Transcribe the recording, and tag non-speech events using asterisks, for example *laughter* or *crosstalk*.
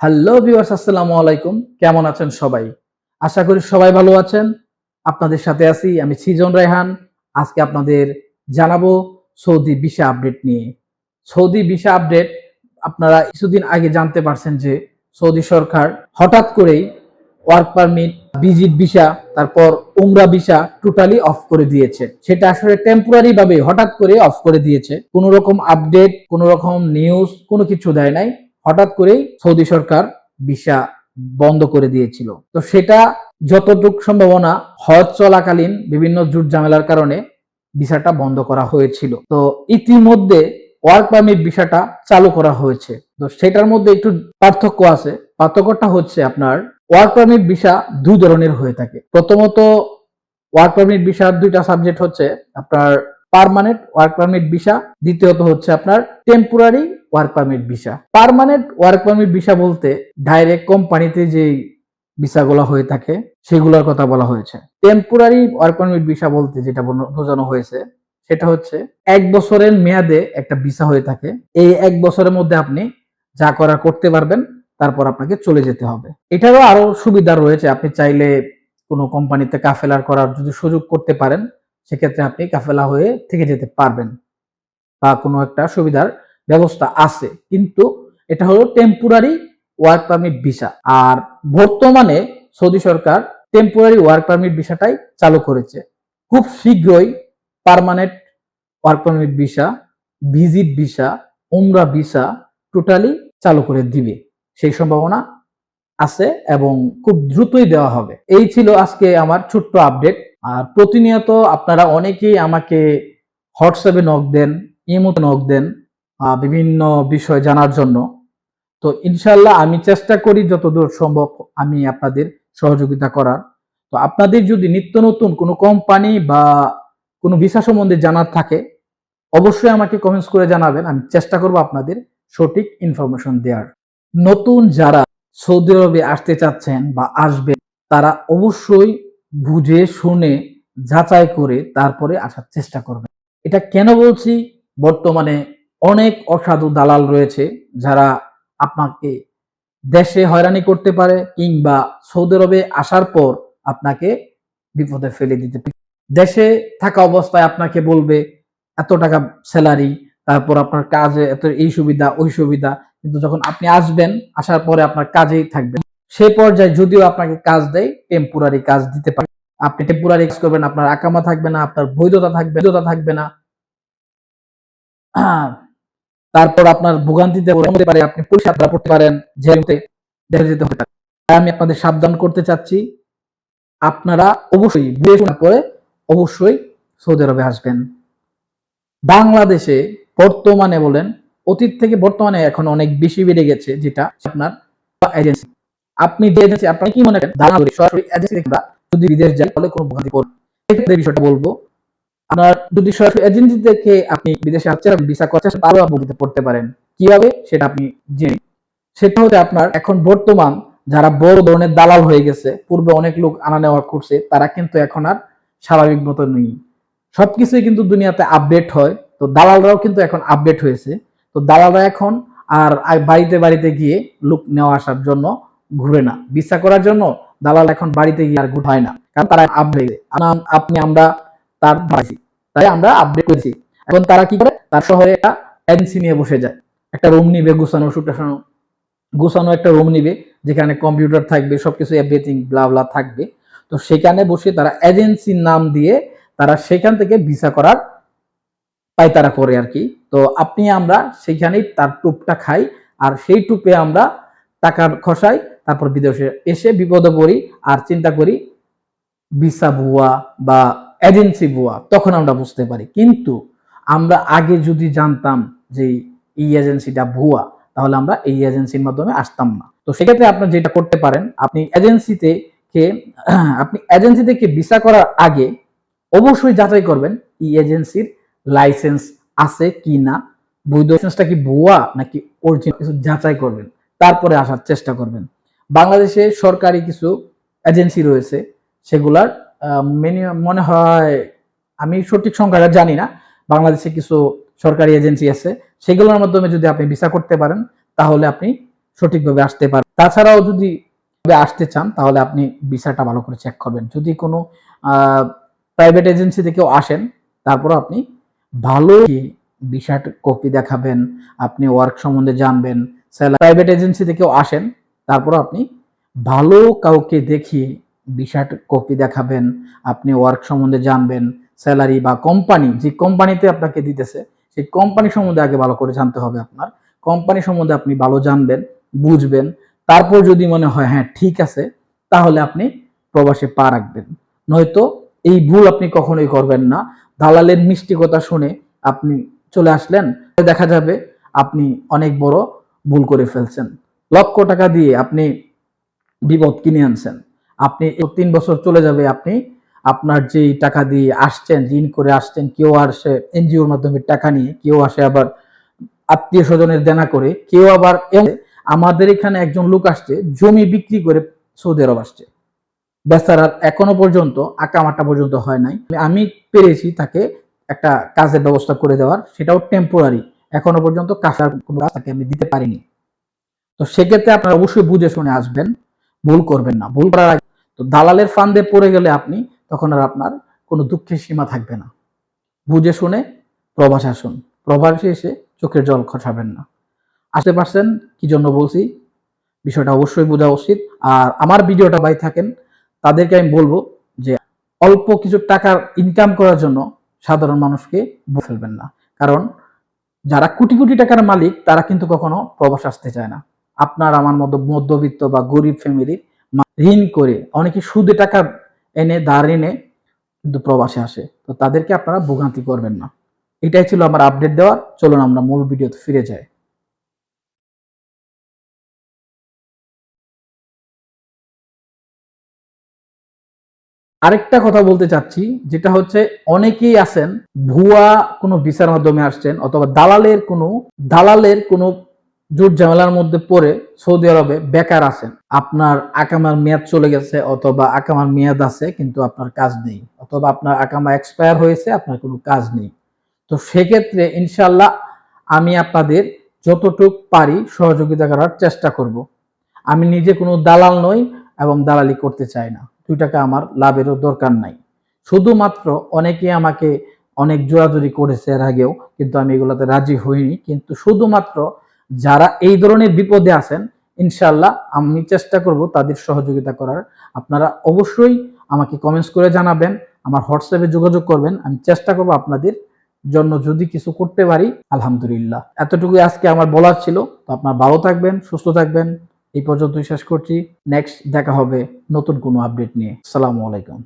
Hello viewers আসসালামু আলাইকুম। কেমন আছেন সবাই? আশা করি সবাই ভালো আছেন। আপনাদের সাথে আছি আমি সিজন রেহান আজকে আপনাদের জানাব সৌদি ভিসা আপডেট নিয়ে। সৌদি ভিসা আপডেট আপনারা কিছুদিন আগে জানতে পারছেন যে সৌদি সরকার হঠাৎ করেই ওয়ার্ক পারমিট ভিজিট ভিসা তারপর উমরা ভিসা টোটালি অফ করে দিয়েছে। সেটা আসলে টেম্পোরারি ভাবে হঠাৎ করে অফ করে দিয়েছে। কোনো রকম আপডেট কোনো রকম নিউজ কোনো কিছু দেয় নাই। হঠাৎ করেই সৌদি সরকার ভিসা বন্ধ করে দিয়েছিল। তো সেটা যতটুকু সম্ভাবনা, হজ চলাকালীন বিভিন্ন জুট ঝামেলার কারণে ভিসাটা বন্ধ করা হয়েছিল। তো ইতিমধ্যে ওয়ার্ক পারমিট ভিসাটা চালু করা হয়েছে। তো সেটার মধ্যে একটু পার্থক্য আছে। পার্থক্যটা হচ্ছে আপনার ওয়ার্ক পারমিট ভিসা দুই ধরনের হয়ে থাকে। প্রথমত, ওয়ার্ক পারমিট ভিসার দুইটা সাবজেক্ট হচ্ছে আপনার পার্মানেন্ট ওয়ার্ক পারমিট ভিসা দ্বিতীয়ত হচ্ছে আপনার temporary work permit visa permanent work permit visa বলতে ডাইরেক্ট কোম্পানিতে যে ভিসাগুলো হয়ে থাকে, সেগুলোর কথা বলা হয়েছে। টেম্পোরারি ওয়ার্ক পারমিট ভিসা বলতে যেটা বোঝানো- হয়েছে, সেটা হচ্ছে এক বছরের মেয়াদে একটা ভিসা হয়ে থাকে। এই এক বছরের মধ্যে আপনি যা করা করতে পারবেন, তারপর আপনাকে চলে যেতে হবে। এটারও আরও সুবিধা রয়েছে, আপনি চাইলে কোনো কোম্পানিতে কাফেলার করার যদি সুযোগ করতে পারেন সেক্ষেত্রে আপনি কাফেলা হয়ে থেকে যেতে পারবেন বা কোনো একটা সুবিধার ব্যবস্থা আছে। কিন্তু এটা হলো টেম্পোরারি ওয়ার্ক পারমিট ভিসা আর বর্তমানে সৌদি সরকার টেম্পোরারি ওয়ার্ক পারমিট ভিসাটাই চালু করেছে। খুব শীঘ্রই permanent work permit visa visit visa উমরা ভিসা টোটালি চালু করে দিবে। সেই সম্ভাবনা আছে এবং খুব দ্রুতই দেওয়া হবে। এই ছিল আজকে আমার ছোট্ট আপডেট আর প্রতিনিয়ত আপনারা অনেকেই আমাকে হোয়াটসঅ্যাপে নক দেন ইমোতে নক দেন বিভিন্ন বিষয় জানার জন্য। তো ইনশাল্লাহ আমি চেষ্টা করি যতদূর সম্ভব আমি আপনাদের সহযোগিতা করার। তো আপনাদের যদি নিত্য নতুন কোনো কোম্পানি বা কোনো ভিসা সম্বন্ধে জানার থাকে, অবশ্যই আমাকে কমেন্টস করে জানাবেন। আমি চেষ্টা করব আপনাদের সঠিক ইনফরমেশন দেওয়ার। নতুন যারা সৌদি আরবে আসতে চাচ্ছেন বা আসবেন, তারা অবশ্যই বুঝে, শুনে, যাচাই করে তারপরে আসার চেষ্টা করবেন। এটা কেন বলছি? বর্তমানে অনেক অসাধু দালাল রয়েছে যারা আপনাকে দেশে হয়রানি করতে পারে কিংবা সৌদি আরবে আসার পর আপনাকে বিপদে ফেলে দিতে পারে। দেশে থাকা অবস্থায় আপনাকে বলবে, এত টাকা স্যালারি তারপর আপনার কাজে এত এই সুবিধা, ওই সুবিধা। কিন্তু যখন আপনি আসবেন, আসার পরে আপনার কাজেই থাকবেন। সে পর্যায়ে যদিও আপনাকে কাজ দেয় টেম্পোরারি কাজ দিতে পারে। আপনি টেম্পোরারি কাজ করবেন, আপনার আকামা থাকবে না, আপনার বৈধতা থাকবে বৈধতা থাকবে না। *clears throat* তারপর আপনার ভোগান্তিতে হতে পারে, আপনি পুলিশ হাতরা পড়তে পারেন জেলতে দেখা যেতে হতে পারে। তাই আমি আপনাদের সাবধান করতে চাচ্ছি। আপনারা অবশ্যই শোনার পরে অবশ্যই সৌদি আরবে আসবেন। বাংলাদেশে বর্তমানে বলেন, অতীত থেকে বর্তমানে এখন অনেক বেশি বেড়ে গেছে, যেটা আপনার এজেন্সি আপনি যে এজেন্সি আপনি কি মনে করেন? দালাল করে সরাসরি এজেন্সি আমরা। যদি বিদেশ যাই তাহলে কোনো ভোগান্তি পড়বে সেক্ষেত্রে এই বিষয়টা বলব, আপনার যদি সরাসরি এজেন্সি থেকে আপনি বিদেশে আসছেন ভিসা করছেন তারও ভোগান্তিতে পড়তে পারেন। কীভাবে? সেটা আপনি জেনে সেটা হচ্ছে আপনার এখন বর্তমান যারা বড় ধরনের দালাল হয়ে গেছে, পূর্বে অনেক লোক আনা নেওয়া করছে, তারা কিন্তু এখন আর স্বাভাবিক মতো নেই। সবকিছুই কিন্তু দুনিয়াতে আপডেট হয়। তো দালালরাও কিন্তু এখন আপডেট হয়েছে। তো দালালরা এখন আর বাড়িতে বাড়িতে গিয়ে লোক নেওয়া আসার জন্য ঘুরে না। ভিসা করার জন্য দালাল এখন বাড়িতে গিয়ে আর ঘুর না। কারণ তারা আপডেট আপনি, আমরা তার বাড়ি তাই আমরা আপডেট করেছি। এখন তারা কি করে? তার শহরে একটা এজেন্সি নিয়ে বসে যায়। একটা রুম নিবে, গুছানো সুটানো গুছানো একটা রুম নিবে, যেখানে কম্পিউটার থাকবে, সবকিছু এভরিথিং ব্লা ব্লা থাকবে। তো সেখানে বসে তারা এজেন্সির নাম দিয়ে তারা সেখান থেকে ভিসা করার পায়তারা করে আর কি। তো আপনি, আমরা সেইখানেই তার টুপটা খাই। আর সেই টুপে আমরা টাকা খসাই তারপর বিদেশে এসে বিপদে পড়ি আর চিন্তা করি, ভিসা ভুয়া বা এজেন্সি ভুয়া, তখন আমরা বুঝতে পারি। কিন্তু আমরা আগে যদি জানতাম যে এই এজেন্সিটা ভুয়া, তাহলে আমরা এই এজেন্সির মাধ্যমে আসতাম না। তো সেক্ষেত্রে আপনি যেটা করতে পারেন, আপনি এজেন্সিতে কে, আপনি এজেন্সি থেকে ভিসা করার আগে অবশ্যই যাচাই করবেন, এই এজেন্সির লাইসেন্স আছে কি না, বৈধ লাইসেন্সটা কি ভুয়া নাকি অরিজিনাল কিছু যাচাই করবেন, তারপরে আসার চেষ্টা করবেন। বাংলাদেশে সরকারি কিছু এজেন্সি রয়েছে, সেগুলার মনে হয়, আমি সঠিক সংখ্যাটা জানি না, বাংলাদেশে কিছু সরকারি এজেন্সি আছে, সেগুলোর মাধ্যমে যদি আপনি ভিসা করতে পারেন, তাহলে আপনি সঠিকভাবে আসতে পারেন। তাছাড়াও যদি আসতে চান, তাহলে আপনি ভিসাটা ভালো করে চেক করবেন। যদি কোনো প্রাইভেট এজেন্সি থেকেও আসেন তারপর আপনি ভালো ভিসার কপি দেখাবেন, আপনি ওয়ার্ক সম্বন্ধে জানবেন প্রাইভেট এজেন্সি থেকেও আসেন তারপর আপনি ভালো কাউকে দেখিয়ে ভিসার কপি দেখাবেন, আপনি ওয়ার্ক সম্বন্ধে জানবেন স্যালারি বা কোম্পানি যে কোম্পানিতে আপনাকে দিতেছে, সেই কোম্পানি সম্বন্ধে আগে ভালো করে জানতে হবে আপনার। কোম্পানি সম্বন্ধে আপনি ভালো জানবেন, বুঝবেন, তারপর যদি মনে হয় হ্যাঁ ঠিক আছে, তাহলে আপনি প্রবাসে পা রাখবেন। নয়তো এই ভুল আপনি কখনোই করবেন না। দালালের মিষ্টি কথা শুনে আপনি চলে আসলেন, দেখা যাবে আপনি অনেক বড় ভুল করে ফেলছেন। লক্ষ টাকা দিয়ে আপনি বিপদ কিনে আনছেন। আপনি তিন বছর চলে যাবে, আপনি আপনার যেই টাকা দিয়ে আসছেন, ঋণ করে আসছেন, কেউ আসে এনজিওর মাধ্যমে টাকা নিয়ে, কেউ আসে আবার আত্মীয় স্বজনের দেনা করে, কেউ আবার আমাদের এখানে একজন লোক আসছে, জমি বিক্রি করে সৌদি আরব আসছে। বেচারার এখনও পর্যন্ত আকামাটা পর্যন্ত হয় নাই। আমি পেরেছি তাকে একটা কাজের ব্যবস্থা করে দেওয়ার, সেটাও টেম্পোরারি এখনও পর্যন্ত কাজের কোনো কাজ তাকে আমি দিতে পারিনি। তো সেক্ষেত্রে আপনারা অবশ্যই বুঝে শুনে আসবেন, ভুল করবেন না। ভুল করার আগে তো দালালের ফান্দে পড়ে গেলে আপনি, তখন আর আপনার কোনো দুঃখের সীমা থাকবে না। বুঝে শুনে প্রবাস আসুন। প্রবাসে এসে চোখের জল খসাবেন না। আসতে পারছেন? কি জন্য বলছি? বিষয়টা অবশ্যই বোঝা উচিত। আর আমার ভিডিওটা বাই থাকেন, তাদেরকে আমি বলব যে, অল্প কিছু টাকার ইনকাম করার জন্য সাধারণ মানুষকে ফেলবেন না। কারণ, যারা কোটি কোটি টাকার মালিক, তারা কিন্তু কখনো প্রবাস আসতে চায় না। আপনার, আমার মতো মধ্যবিত্ত বা গরিব ফ্যামিলি ঋণ করে অনেকে সুদে টাকা এনে দাঁড় এনে কিন্তু প্রবাসে আসে। তো তাদেরকে আপনারা ভোগান্তি করবেন না। এটাই ছিল আমার আপডেট দেওয়া। চলুন আমরা মূল ভিডিওতে ফিরে যাই। আরেকটা কথা বলতে চাচ্ছি, যেটা হচ্ছে অনেকেই আছেন, ভুয়া কোনো ভিসার মাধ্যমে আসছেন অথবা দালালের কোনো দালালের কোনো জোট ঝামেলার মধ্যে পড়ে সৌদি আরবে বেকার আছেন। আপনার আকামার মেয়াদ চলে গেছে অথবা আকামার মেয়াদ আছে, কিন্তু আপনার কাজ নেই। অথবা আপনার আকামা এক্সপায়ার হয়েছে, আপনার কোনো কাজ নেই। তো সেক্ষেত্রে ইনশাল্লাহ আমি আপনাদের যতটুক পারি সহযোগিতা করার চেষ্টা করব। আমি নিজে কোনো দালাল নই এবং দালালি করতে চাই না। দুই টাকা আমার লাভেরও দরকার নাই। শুধুমাত্র অনেকে আমাকে অনেক জোরাজুরি করেছে এর আগেও, কিন্তু আমি এগুলোতে রাজি হইনি। কিন্তু শুধুমাত্র যারা এই ধরনের বিপদে আছেন ইনশাল্লাহ আমি চেষ্টা করব তাদের সহযোগিতা করার। আপনারা অবশ্যই আমাকে কমেন্টস করে জানাবেন, আমার হোয়াটসঅ্যাপে যোগাযোগ করবেন। আমি চেষ্টা করব আপনাদের জন্য যদি কিছু করতে পারি, আলহামদুলিল্লাহ। এতটুকুই আজকে আমার বলার ছিল। তো আপনার ভালো থাকবেন, সুস্থ থাকবেন। এই পর্যন্তই শেষ করছি। নেক্সট দেখা হবে নতুন কোনো আপডেট নিয়ে। আসসালামু আলাইকুম।